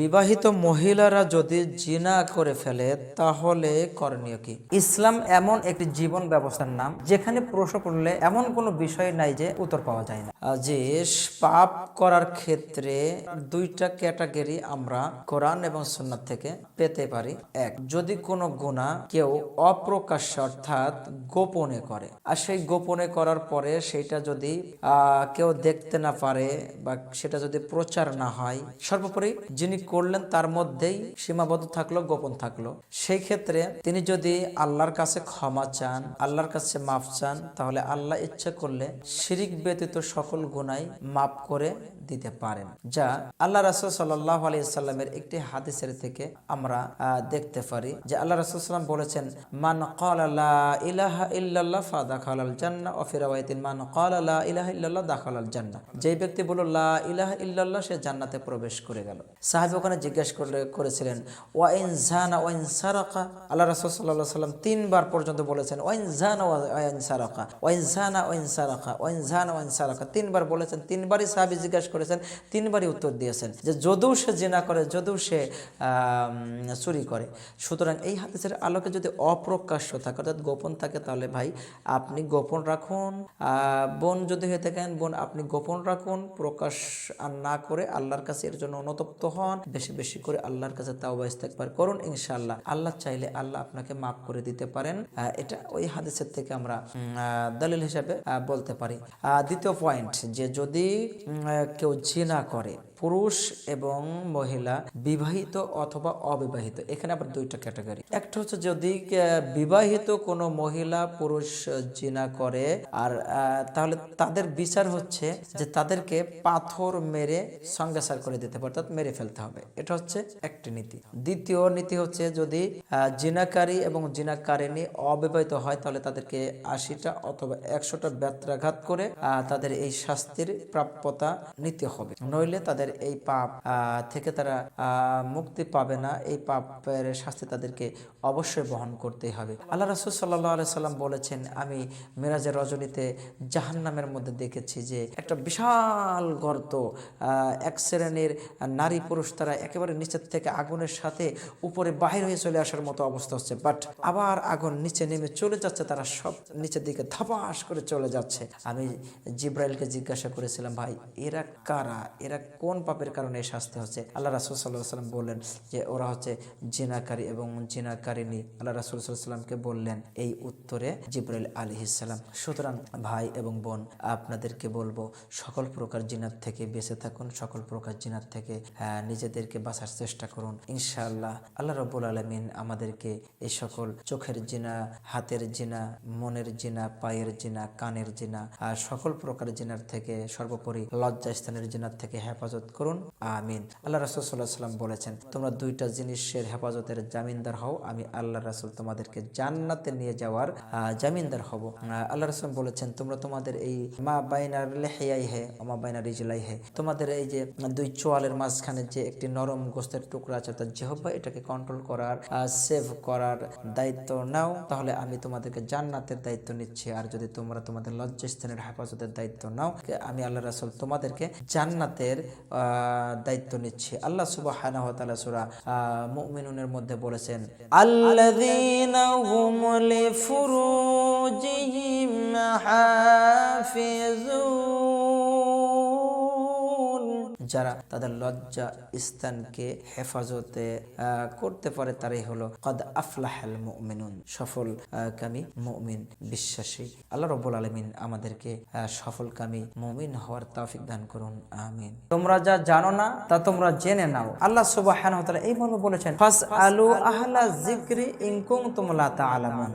বিবাহিত মহিলারা যদি জিনা করে ফেলে, তাহলে করণীয় কি? ইসলাম এমন একটি জীবন ব্যবস্থার নাম, যেখানে প্রশ্ন করলে এমন কোনো বিষয় নাই যে উত্তর পাওয়া যায় না। যে পাপ করার ক্ষেত্রে দুইটা ক্যাটাগরি আমরা কোরআন এবং সুন্নাত থেকে পেতে পারি। এক, যদি কোনো গুণা কেউ অপ্রকাশ্য অর্থাৎ গোপনে করে, আর সেই গোপনে করার পরে সেইটা যদি কেউ দেখতে না পারে বা সেটা যদি প্রচার না হয়, সর্বোপরি যিনি করলেন, তার মধ্যেই সীমাবদ্ধ থাকল, গোপন থাকল। সেই ক্ষেত্রে তিনি যদি আল্লাহর কাছে ক্ষমা চান, আল্লাহর কাছে মাফ চান, তাহলে আল্লাহ ইচ্ছা করলে শিরিক ব্যতীত সকল গুনাই মাফ করে দিতে পারেন, যা আল্লাহ রাসুল সাল্লাহ আলি সাল্লামের একটি হাদিসের থেকে আমরা দেখতে পারি, যে আল্লাহ রাসুল সাল্লাম বলেছেন, মান ক্বালা ইলাহা ইল্লাল্লাহ ফা দাখালাল জান্নাহ ওয়া ফি রাওয়ায়াতিন ক্বালা লা ইলাহা ইল্লাল্লাহ দাখালাল জান্নাহ যেই ব্যক্তি বলল, লা ইলাহা সে জান্নাতে প্রবেশ করে গেল। ওখানে জিজ্ঞেস করলে, করেছিলেন, ওয়া ইন জানা ওয়া ইন সারাকা? আল্লাহ রাসূল আলাইহি সাল্লাম তিনবার পর্যন্ত বলেছেন, ওয়া ইন জানা ওয়া ইন সারাকা? ওয়া ইন জানা ওয়া ইন সারাকা? ওয়া ইন জানা সারাকা? তিনবার বলেছেন, তিনবারই সাহাবী জিজ্ঞেস করেছেন, তিনবারই উত্তর দিয়েছেন যে যদিও সে জিনা করে যদিও সে চুরি করে। সুতরাং এই হাদিসের আলোকে যদি অপ্রকাশ্য থাকে, অর্থাৎ গোপন থাকে, তাহলে ভাই আপনি গোপন রাখুন। বোন যদি হয়ে থাকেন, বোন আপনি গোপন রাখুন, প্রকাশ আর না করে আল্লাহর কাছে এর জন্য অনুতপ্ত হন। বেশি বেশি করে আল্লাহর কাছে তাওবা ইস্তেকবার করুন, ইনশাআল্লাহ। আল্লাহ চাইলে আল্লাহ আপনাকে মাফ করে দিতে পারেন। এটা ওই হাদিসের থেকে আমরা দলিল হিসাবে বলতে পারি। দ্বিতীয় পয়েন্ট যে যদি কেউ জিনা করে পুরুষ এবং মহিলা, বিবাহিত অথবা অবিবাহিত, এখানে আবার দুইটা ক্যাটাগরি। একটা হচ্ছে যদি বিবাহিত কোনো মহিলা পুরুষ জিনা করে, আর তাহলে তাদের বিচার হচ্ছে যে তাদেরকে পাথর মেরে সঙ্গেসার করে দিতে হবে, অর্থাৎ মেরে ফেলতে হবে। এটা হচ্ছে একটি নীতি। দ্বিতীয় নীতি হচ্ছে যদি জিনাকারী এবং জিনাকারিনী অবিবাহিত হয়, তাহলে তাদেরকে আশিটা অথবা একশোটা ব্যত্রাঘাত করে তাদের এই শাস্তির প্রাপ্যতা নিতে হবে। নইলে তাদের এই পাপ থেকে তারা মুক্তি পাবে না, এই পাপের শাস্তি তাদেরকে অবশ্যই বহন করতেই হবে। আল্লাহ রাসুল সাল্লাহ আলাই সাল্লাম বলেছেন, আমি মিরাজের রজনীতে জাহান্নামের মধ্যে দেখেছি যে একটা বিশাল গর্ত এক শ্রেণির নারী পুরুষ তারা একেবারে নিচের থেকে আগুনের সাথে উপরে বাহির হয়ে চলে আসার মতো অবস্থা হচ্ছে। বাট আবার আগুন নিচে নেমে চলে যাচ্ছে, তারা সব নিচের দিকে ধপাস করে চলে যাচ্ছে। আমি জিব্রাইলকে জিজ্ঞাসা করেছিলাম, ভাই, এরা কারা? এরা কোন পাপের কারণে এই শাস্তি হচ্ছে। আল্লাহ রাসুল সাল্লাহ সাল্লাম বললেন যে, ওরা হচ্ছে জিনাকারী এবং জিনাকারিনী আল্লাহ রাসুল সাল্লামকে বললেন এই উত্তরে জিব্রাইল আলী ইসাল্লাম সুতরাং ভাই এবং বোন, আপনাদেরকে বলব, সকল প্রকার জিনার থেকে বেঁচে থাকুন, সকল প্রকার জিনার থেকে নিজেদেরকে বাঁচার চেষ্টা করুন। ইনশাআল্লাহ, আল্লাহ রবুল আলমিন আমাদেরকে এই সকল চোখের জিনা, হাতের জিনা, মনের জিনা, পায়ের জিনা, কানের জিনা, আর সকল প্রকার জিনার থেকে সর্বোপরি লজ্জা স্থানের জিনার থেকে হেফাজত করুন। আমিন। আল্লাহ রাসুল সাল্লাহ সাল্লাম বলেছেন, তোমরা দুইটা জিনিসের হেফাজতের জামিনদার হও, আমি আল্লাহ রাসুল তোমাদেরকে জান্নাতে নিয়ে যাওয়ার জামিনদার হব। আল্লাহ রাসুল বলেছেন, তোমরা তোমাদের এই মা বাইনার লেহিয়াই হে মা বাইনার রিজলাই হে, তোমাদের এই যে দুই চোয়ালের মাঝখানে যে একটি নরম গোস্তের টুকরা আছে, অর্থাৎ জেহব্বা, এটাকে কন্ট্রোল করার সেভ করার দায়িত্ব নাও, তাহলে আমি তোমাদেরকে জান্নাতের দায়িত্ব নিচ্ছি। আর যদি তোমরা তোমাদের লজ্জাস্থানের হেফাজতের দায়িত্ব নাও, আমি আল্লাহ রাসুল তোমাদেরকে জান্নাতের দায়িত্ব নিচ্ছে। আল্লাহ সুবাহ সুরা মুমিনুনের মধ্যে বলেছেন আল্লাহ যারা তাদের লজ্জা স্থানকে হেফাজতে করতে পারে তারাই হলো কদ আফলাহাল মুমিনুন সফল কামী মুমিন বিশ্বাসী। আল্লাহ রব্বুল আলমিন আমাদেরকে সফল কামী মুমিন হওয়ার তাফিক দান করুন, আমিন। তোমরা যা জানো না, তা তোমরা জেনে নাও। আল্লাহ ওয়া এই মর্মে বলেছেন ফাস আলু আহলা যিকরি ইন কুনতুম লা তা'লামুন